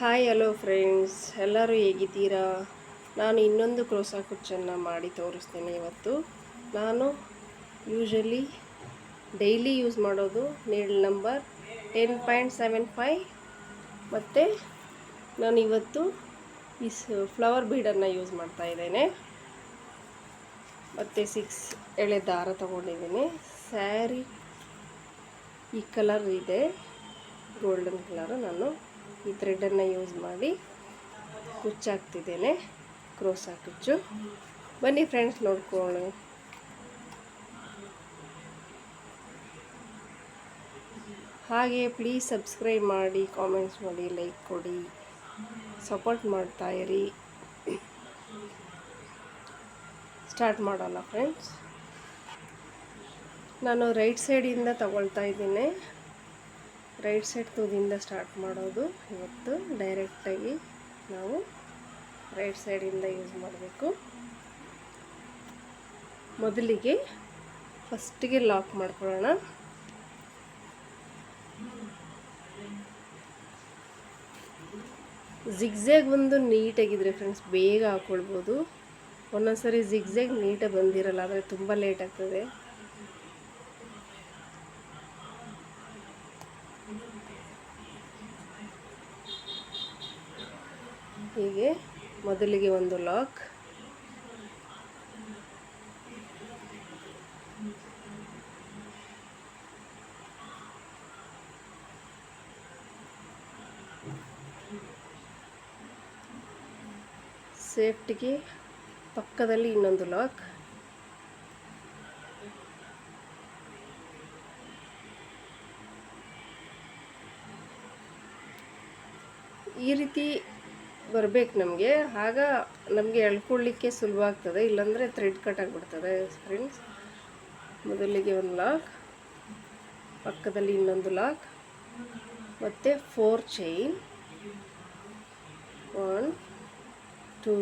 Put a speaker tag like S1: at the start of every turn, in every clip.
S1: Hi hello friends ಎಲ್ಲರೂ ಹೇಗಿದ್ದೀರಾ? ನಾನು ಇನ್ನೊಂದು ಕ್ರೋಸಾ ಕುಚ್ಚನ್ನು ಮಾಡಿ ತೋರಿಸ್ತೇನೆ ಇವತ್ತು. ನಾನು ಯೂಶಲಿ ಡೈಲಿ ಯೂಸ್ ಮಾಡೋದು needle number ten point seven five ಮತ್ತು ನಾನು ಇವತ್ತು ಈ ಫ್ಲವರ್ ಬೀಡನ್ನು ಯೂಸ್ ಮಾಡ್ತಾ ಇದ್ದೇನೆ. ಮತ್ತು ಸಿಕ್ಸ್ ಎಳೆ ದಾರ ತೊಗೊಂಡಿದ್ದೀನಿ. ಸ್ಯಾರಿ ಈ ಕಲರ್ ಇದೆ. ಗೋಲ್ಡನ್ ಕಲರ್ ನಾನು. ಈ ಥ್ರೆಡನ್ನು ಯೂಸ್ ಮಾಡಿ ಕುಚ್ಚಾಕ್ತಿದ್ದೇನೆ ಕ್ರೋಸಾ ಕುಚ್ಚು ಬನ್ನಿ ಫ್ರೆಂಡ್ಸ್ ನೋಡ್ಕೊಳ್ಳಿ ಹಾಗೆ ಪ್ಲೀಸ್ ಸಬ್ಸ್ಕ್ರೈಬ್ ಮಾಡಿ ಕಾಮೆಂಟ್ಸ್ ಮಾಡಿ ಲೈಕ್ ಕೊಡಿ. ಸಪೋರ್ಟ್ ಮಾಡ್ತಾ ಇರಿ. ಸ್ಟಾರ್ಟ್ ಮಾಡೋಲ್ಲ ಫ್ರೆಂಡ್ಸ್ ನಾನು ರೈಟ್ ಸೈಡಿಂದ ತಗೊಳ್ತಾ ಇದ್ದೀನಿ. ರೈಟ್ ಸೈಡ್ ತುದಿಯಿಂದ ಸ್ಟಾರ್ಟ್ ಮಾಡೋದು. ಇವತ್ತು ಡೈರೆಕ್ಟಾಗಿ ನಾವು ರೈಟ್ ಸೈಡಿಂದ ಯೂಸ್ ಮಾಡಬೇಕು. ಮೊದಲಿಗೆ ಫಸ್ಟಿಗೆ ಲಾಕ್ ಮಾಡ್ಕೊಳ್ಳೋಣ. ಜಿಗ್ಜ್ಯಾಗ್ ಒಂದು ನೀಟಾಗಿದ್ರೆ ಫ್ರೆಂಡ್ಸ್ ಬೇಗ ಹಾಕ್ಕೊಳ್ಬೋದು ಒಂದೊಂದ್ಸರಿ ಜಿಗ್ಜ್ಯಾಗ್ ನೀಟಾಗಿ ಬಂದಿರಲ್ಲ, ಆದರೆ ತುಂಬ ಲೇಟ್ ಆಗ್ತದೆ. ಹೀಗೆ ಮೊದಲಿಗೆ ಒಂದು ಲಾಕ್. ಸೇಫ್ಟಿಗೆ ಪಕ್ಕದಲ್ಲಿ ಇನ್ನೊಂದು ಲಾಕ್. ಈ ರೀತಿ ಬರಬೇಕು ನಮಗೆ. ಆಗ ನಮಗೆ ಎಳ್ಕೊಳ್ಳಿಕ್ಕೆ ಸುಲಭ ಆಗ್ತದೆ. ಇಲ್ಲಾಂದರೆ ಥ್ರೆಡ್ ಕಟ್ ಆಗಿಬಿಡ್ತದೆ ಫ್ರೆಂಡ್ಸ್ ಮೊದಲಿಗೆ ಒಂದು ಲಾಕ್ ಪಕ್ಕದಲ್ಲಿ ಇನ್ನೊಂದು ಲಾಕ್ ಮತ್ತು four chain one two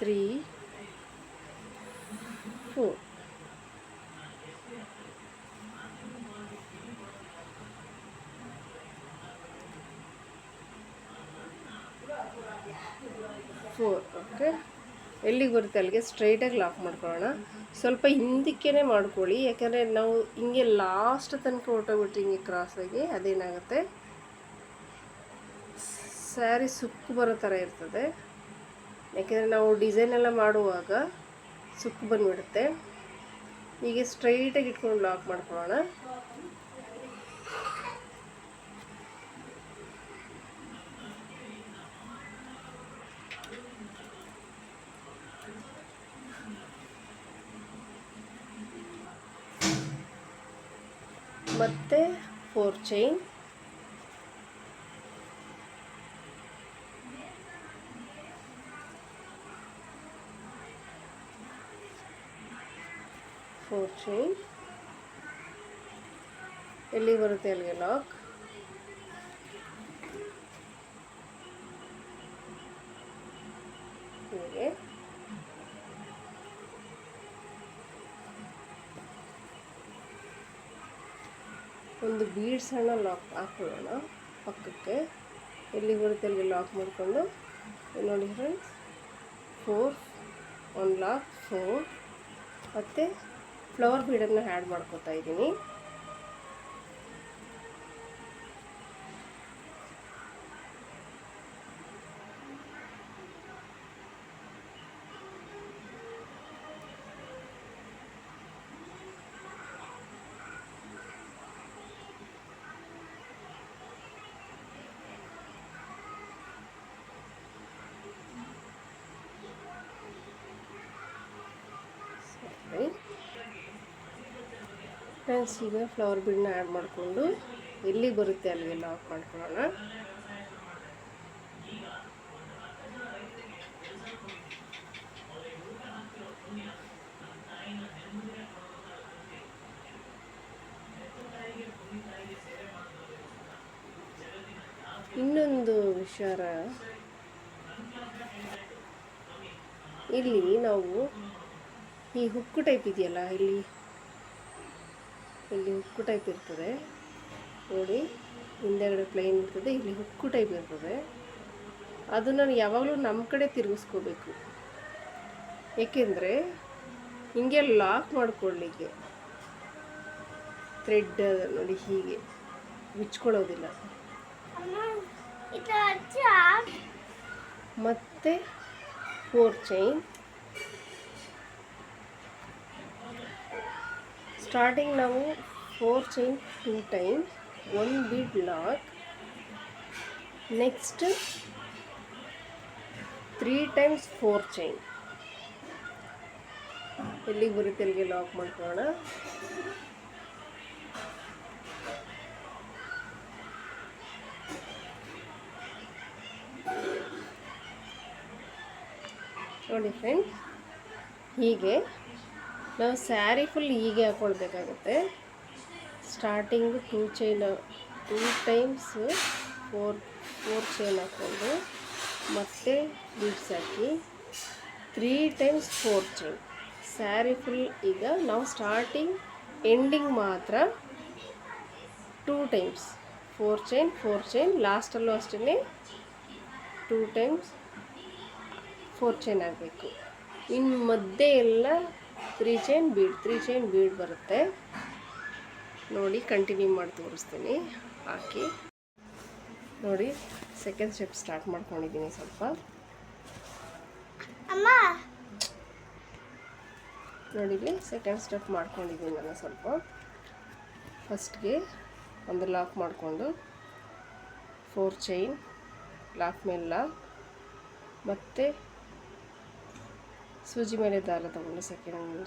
S1: three four four okay ಎಲ್ಲಿಗೆ ಬರುತ್ತೆ ಅಲ್ಲಿಗೆ? ಸ್ಟ್ರೈಟಾಗಿ ಲಾಕ್ ಮಾಡ್ಕೊಳ್ಳೋಣ. ಸ್ವಲ್ಪ ಹಿಂದಕ್ಕೇ ಮಾಡ್ಕೊಳ್ಳಿ. ಯಾಕೆಂದರೆ ನಾವು ಹಿಂಗೆ ಲಾಸ್ಟ್ ತನಕ ಹೊಟ್ಟೋಗ್ಬಿಟ್ಟು ಹಿಂಗೆ ಕ್ರಾಸಾಗಿ ಅದೇನಾಗುತ್ತೆ? ಸ್ಯಾರಿ ಸುಕ್ಕು ಬರೋ ಥರ ಇರ್ತದೆ. ಯಾಕೆಂದರೆ ನಾವು ಡಿಸೈನ್ ಎಲ್ಲ ಮಾಡುವಾಗ ಸುಕ್ಕು ಬಂದುಬಿಡುತ್ತೆ. ಹೀಗೆ ಸ್ಟ್ರೈಟಾಗಿ ಇಟ್ಕೊಂಡು ಲಾಕ್ ಮಾಡ್ಕೊಳ್ಳೋಣ. ಮತ್ತು ಫೋರ್ ಚೈನ್ ಫೋರ್ ಚೈನ್ ಎಲ್ಲಿ ಬರುತ್ತೆ ಅಲ್ಲಿಗೆ ಲಾಕ್ ಹೀಗೆ. ಒಂದು ಬೀಡ್ಸನ್ನು ಲಾಕ್ ಹಾಕೊಳ್ಳೋಣ ಪಕ್ಕಕ್ಕೆ. ಎಲ್ಲಿ ಬರುತ್ತೆ ಅಲ್ಲಿ ಲಾಕ್ ಮಾಡಿಕೊಂಡು. ನೋಡಿ friends four one lock four ಮತ್ತು ಫ್ಲವರ್ ಬೀಡನ್ನು ಆ್ಯಡ್ ಮಾಡ್ಕೊತಾ ಇದ್ದೀನಿ. ಫ್ರೆಂಡ್ಸ್ ಈಗ ಫ್ಲವರ್ ಬೀಡನ್ನ ಆ್ಯಡ್ ಮಾಡಿಕೊಂಡು ಎಲ್ಲಿ ಬರುತ್ತೆ ಅಲ್ಲಿಗೆ ಲಾಕ್ ಮಾಡ್ಕೊಳ್ಳೋಣ. ಇನ್ನೊಂದು ವಿಚಾರ. ಇಲ್ಲಿ ನಾವು ಈ ಹುಕ್ಕು ಟೈಪ್ ಇದೆಯಲ್ಲ, ಇಲ್ಲಿ ಇಲ್ಲಿ ಉಕ್ಕು ಟೈಪ್ ಇರ್ತದೆ. ನೋಡಿ ಹಿಂದೆಗಡೆ ಪ್ಲೈನ್ ಇರ್ತದೆ ಇಲ್ಲಿ ಹುಕ್ಕು ಟೈಪ್ ಇರ್ತದೆ. ಅದನ್ನು ಯಾವಾಗಲೂ ನಮ್ಮ ಕಡೆ ತಿರುಗಿಸ್ಕೋಬೇಕು. ಏಕೆಂದರೆ ಹಿಂಗೆ ಲಾಕ್ ಮಾಡ್ಕೊಳ್ಳಿಕ್ಕೆ. ಥ್ರೆಡ್ ನೋಡಿ ಹೀಗೆ ಬಿಚ್ಕೊಳ್ಳೋದಿಲ್ಲ ಮತ್ತು ಫೋರ್ ಚೈನ್ ಸ್ಟಾರ್ಟಿಂಗ್ ನಾವು four chain two time one bead lock next three times four chain ಎಲ್ಲಿಗೆ ಬರುತ್ತೆ ಅಲ್ಲಿಗೆ ಲಾಕ್ ಮಾಡ್ಕೊಳ್ಳೋಣ? ನೋಡಿ ಫ್ರೆಂಡ್ಸ್ ಹೀಗೆ ನಾವು ಸ್ಯಾರಿ ಫುಲ್ ಹೀಗೆ ಹಾಕ್ಕೊಳ್ಬೇಕಾಗುತ್ತೆ starting two chain two times four four chain ಹಾಕ್ಕೊಂಡು ಮತ್ತೆ ಬೀಡ್ಸ್ ಹಾಕಿ three times four chain saree full ಈಗ ನಾವು ಸ್ಟಾರ್ಟಿಂಗ್ ಎಂಡಿಂಗ್ ಮಾತ್ರ two times four chain four chain ಲಾಸ್ಟಲ್ಲೂ ಅಷ್ಟೇ ಟೂ ಟೈಮ್ಸ್ ಫೋರ್ ಚೈನ್ ಆಗಬೇಕು ಇನ್ನು ಮಧ್ಯೆ ಎಲ್ಲ three chain bead three chain bead ಬರುತ್ತೆ. ನೋಡಿ ಕಂಟಿನ್ಯೂ ಮಾಡಿ ತೋರಿಸ್ತೀನಿ. ಹಾಕಿ. ನೋಡಿ ಸೆಕೆಂಡ್ ಸ್ಟೆಪ್ ಸ್ಟಾರ್ಟ್ ಮಾಡ್ಕೊಂಡಿದ್ದೀನಿ ಸ್ವಲ್ಪ. ನೋಡಿ ಇಲ್ಲಿ ಸೆಕೆಂಡ್ ಸ್ಟೆಪ್ ಮಾಡ್ಕೊಂಡಿದ್ದೀನಿ ನಾನು ಸ್ವಲ್ಪ. ಫಸ್ಟ್ಗೆ ಒಂದು ಲಾಕ್ ಮಾಡಿಕೊಂಡು ಫೋರ್ ಚೈನ್ ಲಾಕ್ ಮೇಲೆ ಲಾಕ್ ಮತ್ತು ಸೂಜಿ ಮೇಲೆ ದಾರ ತಗೊಂಡು ಸೆಕೆಂಡ್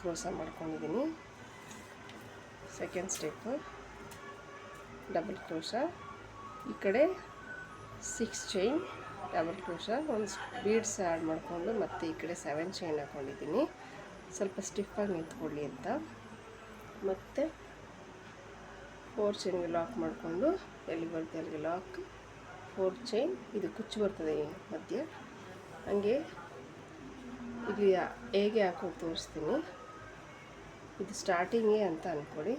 S1: ಕ್ರೋಸ ಮಾಡ್ಕೊಂಡಿದ್ದೀನಿ. ಸೆಕೆಂಡ್ ಸ್ಟೆಪ್ಪು ಡಬಲ್ ಕ್ರೋಸ ಈ ಕಡೆ ಸಿಕ್ಸ್ ಚೈನ್ ಡಬಲ್ ಕ್ರೋಶ ಒಂದು ಬೀಡ್ಸ್ ಆ್ಯಡ್ ಮಾಡಿಕೊಂಡು ಮತ್ತು ಈ ಕಡೆ ಸೆವೆನ್ ಚೈನ್ ಹಾಕ್ಕೊಂಡಿದ್ದೀನಿ ಸ್ವಲ್ಪ ಸ್ಟಿಫಾಗಿ ನಿಂತ್ಕೊಳ್ಳಿ ಅಂತ. ಮತ್ತು ಫೋರ್ ಚೈನ್ಗೆ ಲಾಕ್ ಮಾಡಿಕೊಂಡು ಎಲ್ಲಿ ಬರುತ್ತೆ ಅಲ್ಲಿಗೆ ಲಾಕ್ ಫೋರ್ ಚೈನ್ ಇದು ಕುಚ್ಚು ಬರ್ತದೆ ಮಧ್ಯೆ. ಹಂಗೆ ಇಲ್ಲಿ ಹೇಗೆ ಹಾಕೋದು ತೋರಿಸ್ತೀನಿ. ಇದು ಸ್ಟಾರ್ಟಿಂಗೇ ಅಂತ ಅಂದ್ಕೊಳ್ಳಿ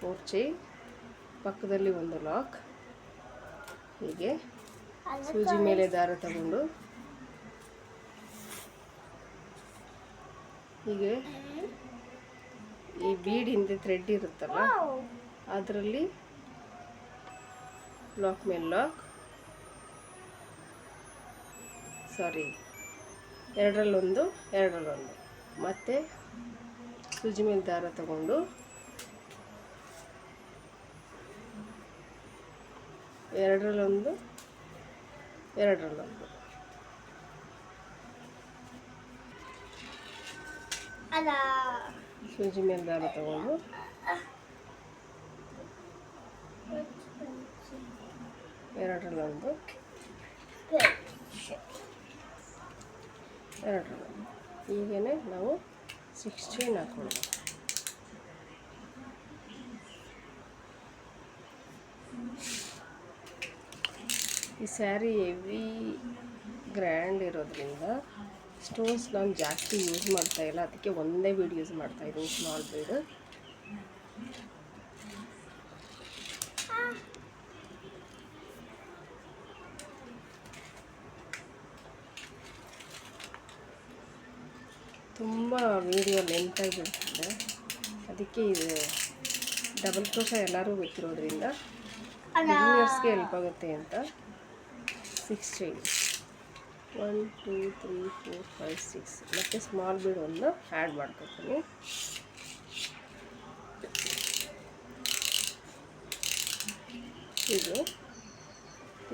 S1: ಫೋರ್ ಚೈನ್ ಪಕ್ಕದಲ್ಲಿ ಒಂದು ಲಾಕ್ ಹೀಗೆ ಸೂಜಿ ಮೇಲೆ ದಾರ ತಗೊಂಡು. ಹೀಗೆ ಈ ಬೀಡ್ ಹಿಂದೆ ಥ್ರೆಡ್ ಇರುತ್ತಲ್ಲ ಅದರಲ್ಲಿ ಲಾಕ್ ಮೇಲೆ ಲಾಕ್ ಸಾರಿ. ಎರಡರಲ್ಲೊಂದು ಎರಡರಲ್ಲೊಂದು. ಮತ್ತು ಸೂಜಿ ಮೇಲೆ ದಾರ ತಗೊಂಡು ಎರಡರಲ್ಲೊಂದು ಎರಡರಲ್ಲೊಂದು. ಸೂಜಿ ಮೇಲೆ ದಾರ ತಗೊಂಡು ಎರಡರಲ್ಲೊಂದು. ಎರಡರಲ್ಲೊಂದು ಹೀಗೇ ನಾವು ಸಿಕ್ಸ್ಟೀನ್ ಚೈನ್ ಈ ಸ್ಯಾರಿ ಹೆವಿ ಗ್ರ್ಯಾಂಡ್ ಇರೋದ್ರಿಂದ ಸ್ಟೋನ್ಸ್ ನಾನು ಜಾಸ್ತಿ ಯೂಸ್ ಮಾಡ್ತಾಯಿಲ್ಲ ಅದಕ್ಕೆ ಒಂದೇ ಬೀಡ್ ಯೂಸ್ ಮಾಡ್ತಾ ಇದೀನಿ ಸ್ಮಾಲ್ ಬೀಡ್ ತುಂಬ ವೀಡಿಯೋ ಲೆಂತಾಗಿ ಬಿಡ್ತದೆ. ಅದಕ್ಕೆ ಇದು ಡಬಲ್ ಕ್ರೋಶ ಎಲ್ಲರೂ ಗೊತ್ತಿರೋದ್ರಿಂದ ಬಿಗಿನರ್ಸ್ಗೆ ಹೆಲ್ಪ್ ಆಗುತ್ತೆ ಅಂತ. Six chain one two three four five six ಮತ್ತು ಸ್ಮಾಲ್ ಬೀಡ್ ಒಂದು ಆ್ಯಡ್ ಮಾಡ್ಕೊತೀನಿ. ಇದು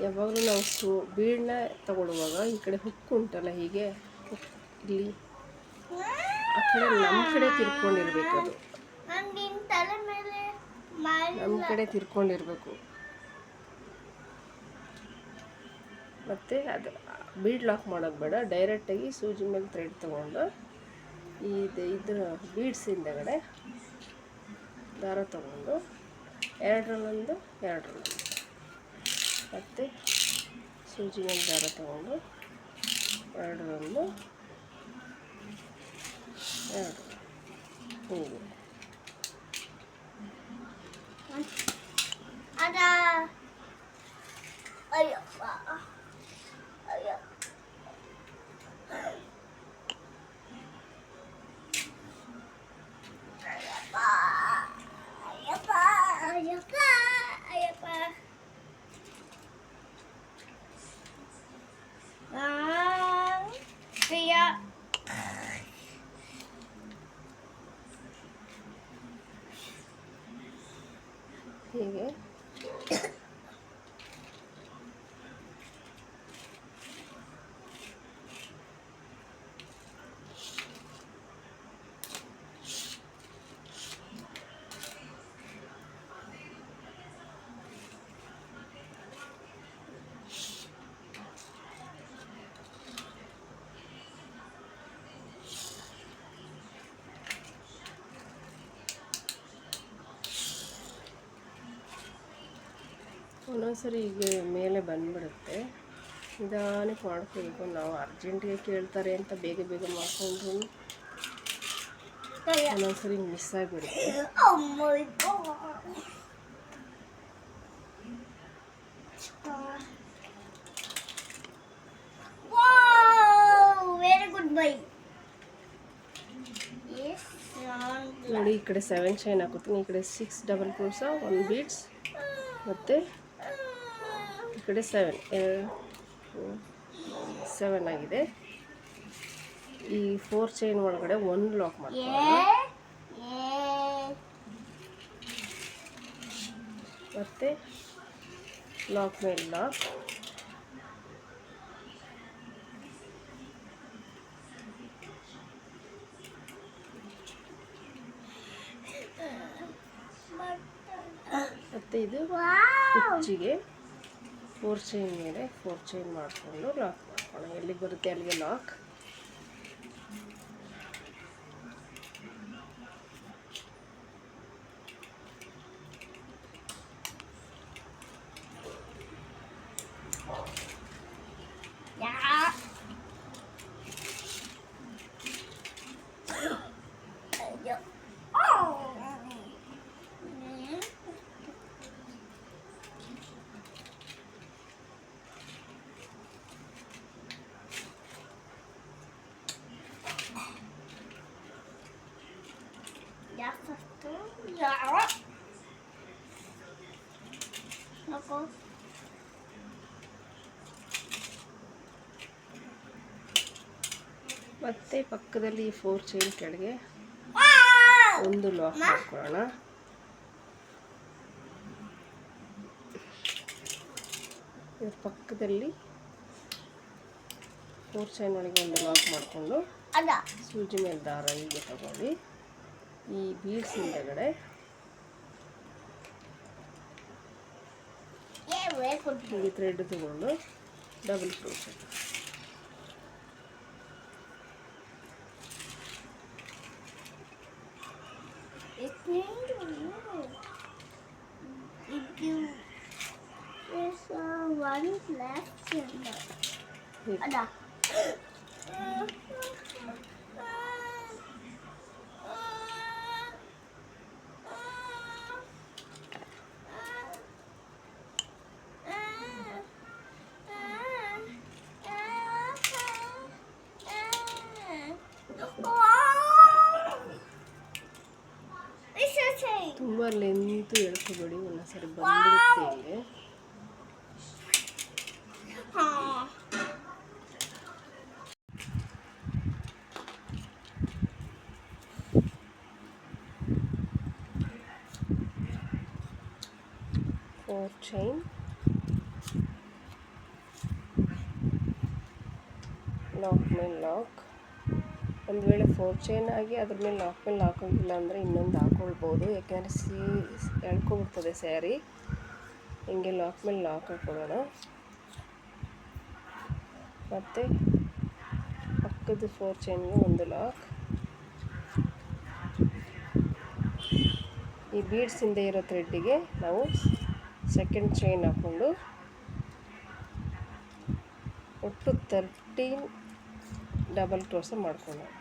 S1: ಯಾವಾಗಲೂ ನಾವು ಸ್ಟೂ ಬೀಡನ್ನ ತಗೊಳ್ಳುವಾಗ ಈ ಕಡೆ ಹುಕ್ ಉಂಟಲ್ಲ ಹೀಗೆ ಹುಕ್ ಇಲ್ಲಿ ಆ ಕಡೆ ನಮ್ಮ ಕಡೆ ತಿರ್ಕೊಂಡಿರ್ಬೇಕು ಅದು. ನಮ್ಮ ಕಡೆ ತಿರ್ಕೊಂಡಿರ್ಬೇಕು. ಮತ್ತು ಅದು ಬೀಡ್ ಲಾಕ್ ಮಾಡೋದು ಬೇಡ. ಡೈರೆಕ್ಟಾಗಿ ಸೂಜಿ ಮೇಲೆ ಥ್ರೆಡ್ ತೊಗೊಂಡು ಇದು ಇದ್ರ ಬೀಡ್ಸ್ ಹಿಂದಗಡೆ ದಾರ ತೊಗೊಂಡು ಎರಡರಲ್ಲೊಂದು ಎರಡರಲ್ಲೊಂದು. ಮತ್ತು ಸೂಜಿ ಮೇಲೆ ದಾರ ತೊಗೊಂಡು
S2: 嗯，不，嗯，阿达，哎呀
S1: 爸。ಒಂದೊಂದ್ಸರಿ ಈಗ ಮೇಲೆ ಬಂದ್ಬಿಡುತ್ತೆ. ನಿಧಾನಕ್ಕೆ ಮಾಡ್ಕೋಬೇಕು. ನಾವು ಅರ್ಜೆಂಟಿಗೆ ಕೇಳ್ತಾರೆ ಅಂತ ಬೇಗ ಬೇಗ ಮಾಡ್ಕೊಂಡ್ರು ಒಂದೊಂದ್ಸರಿ ಮಿಸ್ ಆಗಿಬಿಡುತ್ತೆ. ನೋಡಿ ಈ ಕಡೆ ಸೆವೆನ್ ಶೈನ್ ಹಾಕೋತೀನಿ ಈ ಕಡೆ six double crochet one beads ಮತ್ತು ಕಡೆ ಸೆವೆನ್ ಸೆವೆನ್ ಆಗಿದೆ ಈ ಫೋರ್ ಚೈನ್ ಒಳಗಡೆ ಒನ್ ಲಾಕ್ ಮಾಡ್ಕೊಳ್ಳೋಣ. ಮತ್ತು ಲಾಕ್ ಮೇಲೆ ಲಾಕ್ ಮತ್ತು ಇದು. ಕುಚ್ಚಿಗೆ ಫೋರ್ ಚೈನ್ ಮೇಲೆ ಫೋರ್ ಚೈನ್ ಮಾಡಿಕೊಂಡು ಲಾಕ್ ಮಾಡ್ಕೊಳ್ಳೋಣ. ಎಲ್ಲಿಗೆ ಬರುತ್ತೆ ಅಲ್ಲಿಗೆ ಲಾಕ್
S2: Något.
S1: ಮತ್ತು ಪಕ್ಕದಲ್ಲಿ ಫೋರ್ ಚೈನ್ ಕೆಳಗೆ ಒಂದು ಲಾಕ್ ಮಾಡ್ಕೊಳ್ಳೋಣ. ಇದ್ರ ಪಕ್ಕದಲ್ಲಿ ಫೋರ್ ಚೈನ್ ಒಳಗೆ ಒಂದು ಲಾಕ್ ಮಾಡಿಕೊಂಡು. ಸೂಜಿ ಮೇಲೆ ದಾರ ಹೀಗೆ ತಗೊಳ್ಳಿ. ಈ ಬೀಡ್ಸ್ ಹಿಂದೆಗಡೆ.
S2: Yeah, very good.
S1: ಹೀಗೆ ಥ್ರೆಡ್ ತಗೊಂಡು double crochet
S2: It's me to you. If you there's uh, one left in the
S1: ಹೀಗೆ
S2: Ada.
S1: ತುಂಬ ಲೆಂತು ಎಳ್ಕೊಬೇಡಿ ಒಂದೊಂದ್ಸರಿ ಬಂದಿರುತ್ತೆ ಇಲ್ಲಿ
S2: Aw.
S1: ಫೋರ್ ಚೈನ್ ಲಾಕ್ ಮೇಲೆ ಲಾಕ್ ಫೋರ್ ಚೈನ್ ಆಗಿ ಅದ್ರ ಮೇಲೆ ಲಾಕ್ ಮೇಲೆ ಹಾಕೋಂಗಿಲ್ಲ ಅಂದರೆ ಇನ್ನೊಂದು ಹಾಕೊಳ್ಬೋದು. ಯಾಕೆಂದರೆ ಸೀ ಎಳ್ಕೊಬಿಡ್ತದೆ ಸ್ಯಾರಿ ಹಿಂಗೆ ಲಾಕ್ ಮೇಲೆ ಲಾಕ್ ಹಾಕೊಳ್ಳೋಣ ಮತ್ತು ಪಕ್ಕದ ಫೋರ್ ಚೈನ್ಗೆ ಒಂದು ಲಾಕ್ ಈ ಬೀಡ್ಸ್ ಹಿಂದೆ ಇರೋ ಥ್ರೆಡ್ಡಿಗೆ ನಾವು ಸೆಕೆಂಡ್ ಚೈನ್ ಹಾಕ್ಕೊಂಡು ಒಟ್ಟು ತರ್ಟೀನ್ ಡಬಲ್ ಕ್ರೋಸ ಮಾಡ್ಕೊಳ್ಳೋಣ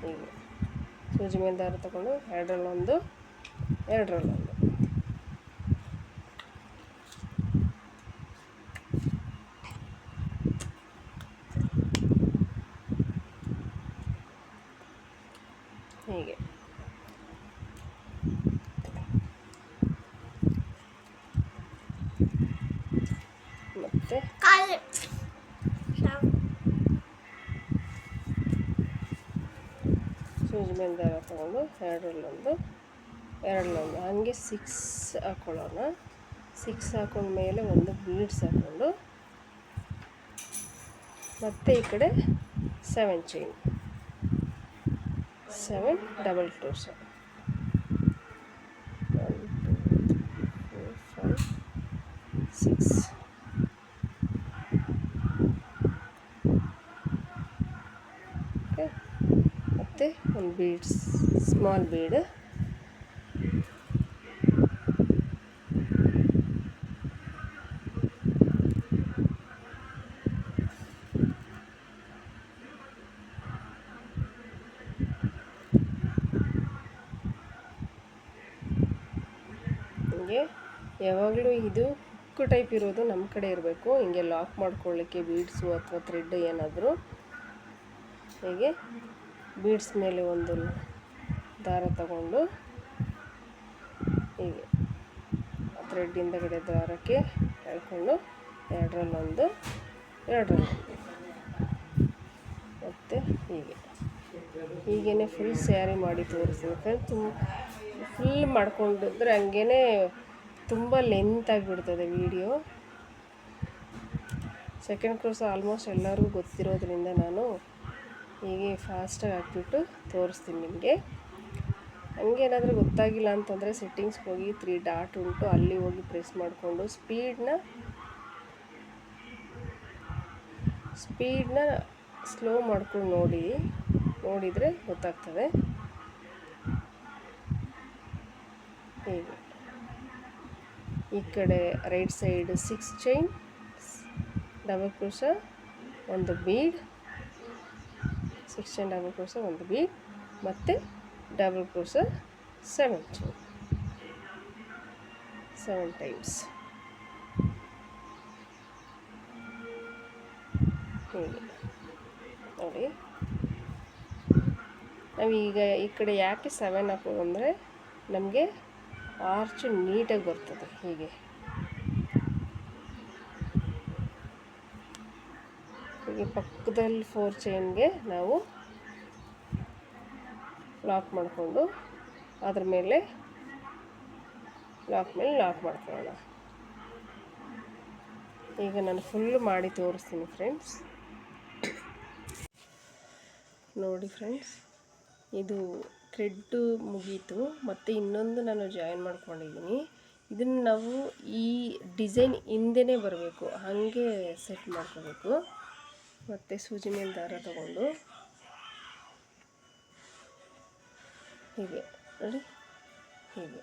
S1: ಹೀಗೆ ಹೀಗೆ ಸೂಜಿ ಮೇಲೆ ದಾರ ಒಂದು ಎರಡರಲ್ಲೊಂದು ಎರಡರಲ್ಲೊಂದು ಹೀಗೆ ಮತ್ತು
S2: Color. Some.
S1: ಸೂಜಿ ತೊಗೊಂಡು ಎರಡರಲ್ಲೊಂದು ಎರಡರಲ್ಲೊಂದು. ಹಾಗೆ ಸಿಕ್ಸ್ ಹಾಕ್ಕೊಳ್ಳೋಣ ಸಿಕ್ಸ್ ಹಾಕೊಂಡ ಮೇಲೆ ಒಂದು ಬೀಡ್ಸ್ ಹಾಕ್ಕೊಂಡು ಮತ್ತು ಈ ಕಡೆ seven chain seven double twos one two six okay ಮತ್ತು ಒಂದು ಬೀಡ್ಸ್ ಸ್ಮಾಲ್ ಬೀಡ್ ಯಾವಾಗಲೂ ಇದು ಹುಕ್ಕು ಟೈಪ್ ಇರೋದು ನಮ್ಮ ಕಡೆ ಇರಬೇಕು. ಹಿಂಗೆ ಲಾಕ್ ಮಾಡ್ಕೊಳ್ಳಿಕ್ಕೆ ಬೀಡ್ಸು ಅಥವಾ ಥ್ರೆಡ್ ಏನಾದರೂ. ಹೀಗೆ? ಬೀಡ್ಸ್ ಮೇಲೆ ಒಂದು ದಾರ ತಗೊಂಡು ಹೀಗೆ ಥ್ರೆಡ್ ಹಿಂದಗಡೆ ದಾರಕ್ಕೆ ಎಳ್ಕೊಂಡು ಎರಡರಲ್ಲೊಂದು ಎರಡರಲ್ಲಿ ಮತ್ತು ಹೀಗೆ. ಹೀಗೇ ಫುಲ್ ಸ್ಯಾರಿ ಮಾಡಿ ತೋರಿಸ್ತೀನಿ ಫ್ರೆಂಡ್ಸ್ ಫುಲ್ ಮಾಡ್ಕೊಂಡಿದ್ರೆ ಹಂಗೇ ತುಂಬ ಲೆಂತ್ ಆಗಿಬಿಡ್ತದೆ ವಿಡಿಯೋ ಸೆಕೆಂಡ್ ಕ್ರೋಸ್ ಆಲ್ಮೋಸ್ಟ್ ಎಲ್ಲರಿಗೂ ಗೊತ್ತಿರೋದ್ರಿಂದ ನಾನು ಹೀಗೆ ಫಾಸ್ಟಾಗಿ ಹಾಕ್ಬಿಟ್ಟು ತೋರಿಸ್ತೀನಿ ನಿಮಗೆ. ಹಂಗೇನಾದರೂ ಗೊತ್ತಾಗಿಲ್ಲ ಅಂತಂದರೆ ಸೆಟ್ಟಿಂಗ್ಸ್ಗೆ ಹೋಗಿ ತ್ರೀ ಡಾಟ್ ಉಂಟು, ಅಲ್ಲಿ ಹೋಗಿ ಪ್ರೆಸ್ ಮಾಡಿಕೊಂಡು ಸ್ಪೀಡ್ನ ಸ್ಪೀಡ್ನ ಸ್ಲೋ ಮಾಡ್ಕೊಂಡು ನೋಡಿ, ನೋಡಿದರೆ ಗೊತ್ತಾಗ್ತದೆ. ಹೀಗೆ. ಈ ಕಡೆ right side six chain double crochet ಒಂದು bead six chain double crochet ಒಂದು ಬಿ ಮತ್ತು double crochet seven two seven times ಹೀಗೆ ನೋಡಿ ನಾವೀಗ ಈ ಕಡೆ ಯಾಕೆ ಸೆವೆನ್ ಹಾಕೋದು ಅಂದರೆ ನಮಗೆ ಆರ್ಚು ನೀಟಾಗಿ ಬರ್ತದೆ ಹೀಗೆ. ಹೀಗೆ ಪಕ್ಕದಲ್ಲಿ ಫೋರ್ ಚೈನ್ಗೆ ನಾವು ಲಾಕ್ ಮಾಡಿಕೊಂಡು ಅದ್ರ ಮೇಲೆ ಲಾಕ್ ಮೇಲೆ ಲಾಕ್ ಮಾಡ್ಕೊಳ್ಳೋಣ. ಈಗ ನಾನು ಫುಲ್ ಮಾಡಿ ತೋರಿಸ್ತೀನಿ ಫ್ರೆಂಡ್ಸ್ ನೋಡಿ ಫ್ರೆಂಡ್ಸ್ ಇದು ಥ್ರೆಡ್ಡು ಮುಗೀತು. ಮತ್ತು ಇನ್ನೊಂದು ನಾನು ಜಾಯಿನ್ ಮಾಡ್ಕೊಂಡಿದ್ದೀನಿ. ಇದನ್ನು ನಾವು ಈ ಡಿಸೈನ್ ಹಿಂದೆನೇ ಬರಬೇಕು. ಹಾಗೆ ಸೆಟ್ ಮಾಡ್ಕೋಬೇಕು. ಮತ್ತು ಸೂಜಿ ಮೇಲೆ ದಾರ ತಗೊಂಡು. ಹೀಗೆ, ನೋಡಿ, ಹೀಗೆ.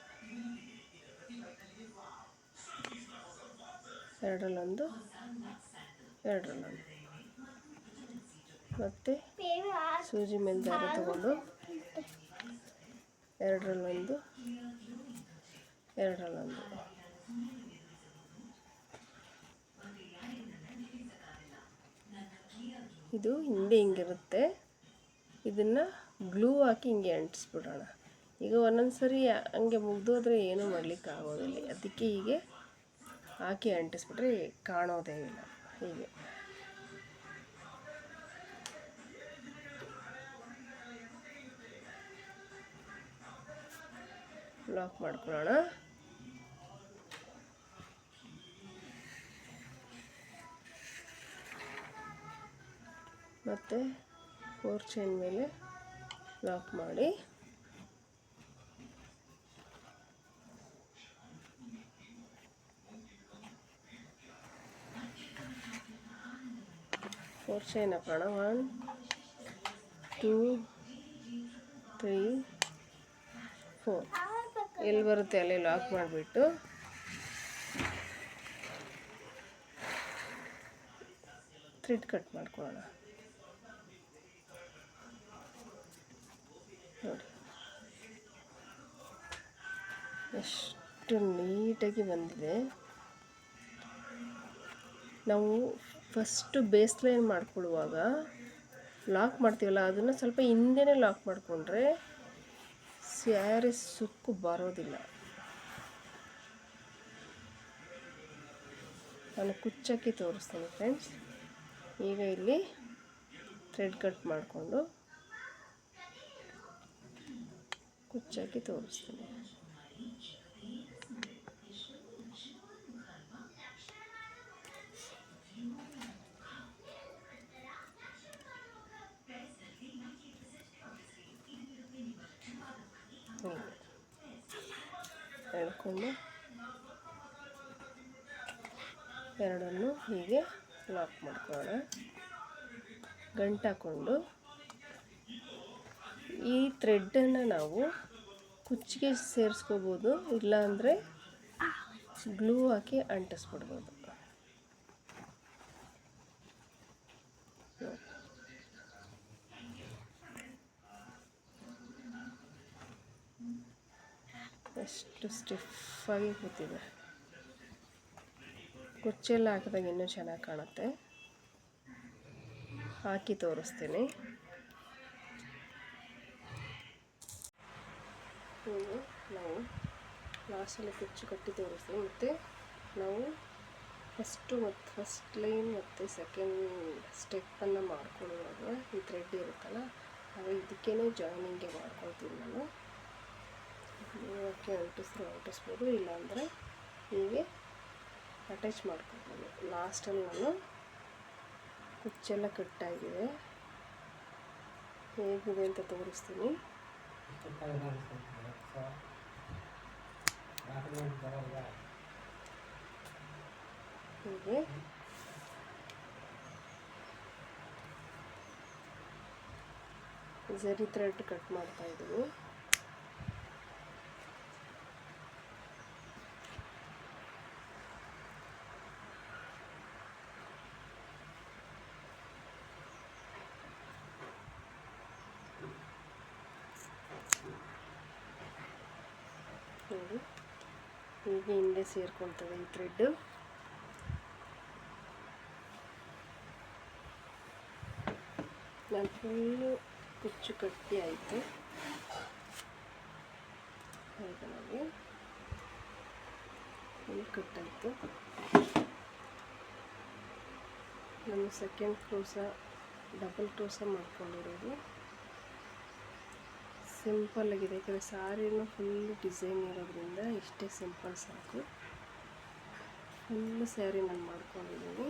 S1: ಎರಡರಲ್ಲೊಂದು ಎರಡರಲ್ಲೊಂದು. ಮತ್ತು ಸೂಜಿ ಮೇಲೆ ದಾರ ತಗೊಂಡು. ಎರಡರಲ್ಲೊಂದು ಎರಡರಲ್ಲೊಂದು. ಇದು ಹಿಂದೆ ಹಿಂಗಿರುತ್ತೆ. ಇದನ್ನು ಗ್ಲೂ ಹಾಕಿ ಹಿಂಗೆ ಅಂಟಿಸ್ಬಿಡೋಣ. ಈಗ ಒಂದೊಂದು ಸರಿ ಹಂಗೆ ಮುಗ್ದೋದ್ರೆ ಏನೂ ಮಾಡಲಿಕ್ಕೆ ಆಗೋದಿಲ್ಲ. ಅದಕ್ಕೆ ಹೀಗೆ ಹಾಕಿ ಅಂಟಿಸ್ಬಿಟ್ರೆ ಕಾಣೋದೇ ಇಲ್ಲ. ಹೀಗೆ. ಲಾಕ್ ಮಾಡ್ಕೊಳ್ಳೋಣ. ಮತ್ತು ಫೋರ್ ಚೈನ್ ಮೇಲೆ ಲಾಕ್ ಮಾಡಿ. ಫೋರ್ ಚೈನ್ ಹಾಕೋಣ. ಒನ್ ಟೂ ತ್ರೀ ಫೋರ್ ಎಲ್ಲಿ ಬರುತ್ತೆ ಅಲ್ಲಿ ಲಾಕ್ ಮಾಡಿಬಿಟ್ಟು. ಥ್ರೆಡ್ ಕಟ್ ಮಾಡ್ಕೊಳ್ಳೋಣ. ನೋಡಿ. ಎಷ್ಟು ನೀಟಾಗಿ ಬಂದಿದೆ. ನಾವು ಫಸ್ಟು ಬೇಸ್ ಲೈನ್ ಮಾಡ್ಕೊಳ್ಳುವಾಗ ಲಾಕ್ ಮಾಡ್ತೀವಲ್ಲ, ಅದನ್ನು ಸ್ವಲ್ಪ ಹಿಂದೆನೇ ಲಾಕ್ ಮಾಡಿಕೊಂಡ್ರೆ ಸ್ಯಾರಿ ಸುಕ್ಕು ಬರೋದಿಲ್ಲ. ನಾನು ಕುಚ್ಚಕ್ಕಿ ತೋರಿಸ್ತೀನಿ ಫ್ರೆಂಡ್ಸ್ ಈಗ ಇಲ್ಲಿ ಥ್ರೆಡ್ ಕಟ್ ಮಾಡಿಕೊಂಡು ಕುಚ್ಚಾಕಿ ತೋರಿಸ್ತೀನಿ. ಎಳ್ಕೊಂಡು ಎರಡನ್ನು ಹೀಗೆ ಲಾಕ್ ಮಾಡ್ಕೊಳ್ಳೋಣ. ಗಂಟಾಕೊಂಡು ಈ ಥ್ರೆಡ್ಡನ್ನು ನಾವು ಕುಚ್ಚಿಗೆ ಸೇರಿಸ್ಕೋಬೋದು, ಇಲ್ಲಾಂದರೆ ಗ್ಲೂ ಹಾಕಿ ಅಂಟಿಸ್ಬಿಡ್ಬೋದು. ಎಷ್ಟು ಸ್ಟಿಫಾಗಿ ಕೂತಿದೆ. ಕುಚ್ಚೆಲ್ಲ ಹಾಕಿದಾಗ ಇನ್ನೂ ಚೆನ್ನಾಗಿ ಕಾಣುತ್ತೆ. ಹಾಕಿ ತೋರಿಸ್ತೀನಿ ಹೀಗೆ ನಾವು ಲಾಸ್ಟಲ್ಲಿ ಕುಚ್ಚು ಕಟ್ಟಿ ತೋರಿಸ್ತೀವಿ ಮತ್ತು ನಾವು ಫಸ್ಟು ಮತ್ತು ಫಸ್ಟ್ ಲೈನ್ ಮತ್ತು ಸೆಕೆಂಡ್ ಸ್ಟೆಪ್ಪನ್ನು ಮಾಡ್ಕೊಳ್ಳುವಾಗ ಈ ಥ್ರೆಡ್ ಇರುತ್ತಲ್ಲ, ಅದು ಇದಕ್ಕೇ ಜಾಯ್ನಿಂಗ್ಗೆ ಮಾಡ್ಕೊಳ್ತೀನಿ ನಾನು. ನೀವಕ್ಕೆ ಅಂಟಿಸಿದ್ರೆ ಅಂಟಿಸ್ಬೋದು. ಇಲ್ಲಾಂದರೆ ಹೀಗೆ ಅಟ್ಯಾಚ್ ಮಾಡ್ಕೊಬೋದು ಲಾಸ್ಟಲ್ಲಿ ನಾನು ಕುಚ್ಚೆಲ್ಲ ಕಟ್ಟಾಗಿದೆ ಹೇಗಿದೆ ಅಂತ ತೋರಿಸ್ತೀನಿ. ಹೀಗೆ ಝರಿ ಥ್ರೆಡ್ ಕಟ್ ಮಾಡ್ತಾ ಇದ್ದೀವಿ ನೋಡಿ ಹೀಗೆ ಹಿಂದೆ ಸೇರ್ಕೊಳ್ತದೆ ಈ ಥ್ರೆಡ್ಡು ನಾನು ಫುಲ್ಲು ಕುಚ್ಚು ಕಟ್ಟಿ ಆಯಿತು. ಹಾಗೆ ನಮಗೆ ಫುಲ್ ಕಟ್ಟಾಯಿತು ನಾನು ಸೆಕೆಂಡ್ ಕ್ರೋಸ ಡಬಲ್ ಕ್ರೋಸ ಮಾಡ್ಕೊಂಡಿರೋದು. ಸಿಂಪಲ್ ಆಗಿದೆ ಯಾಕಂದರೆ ಸಾರಿನೂ ಫುಲ್ ಡಿಸೈನ್ ಇರೋದ್ರಿಂದ ಇಷ್ಟೇ ಸಿಂಪಲ್ ಸಾಕು. ಫುಲ್ ಸ್ಯಾರಿ ನಾನು ಮಾಡ್ಕೊಂಡಿದ್ದೀನಿ.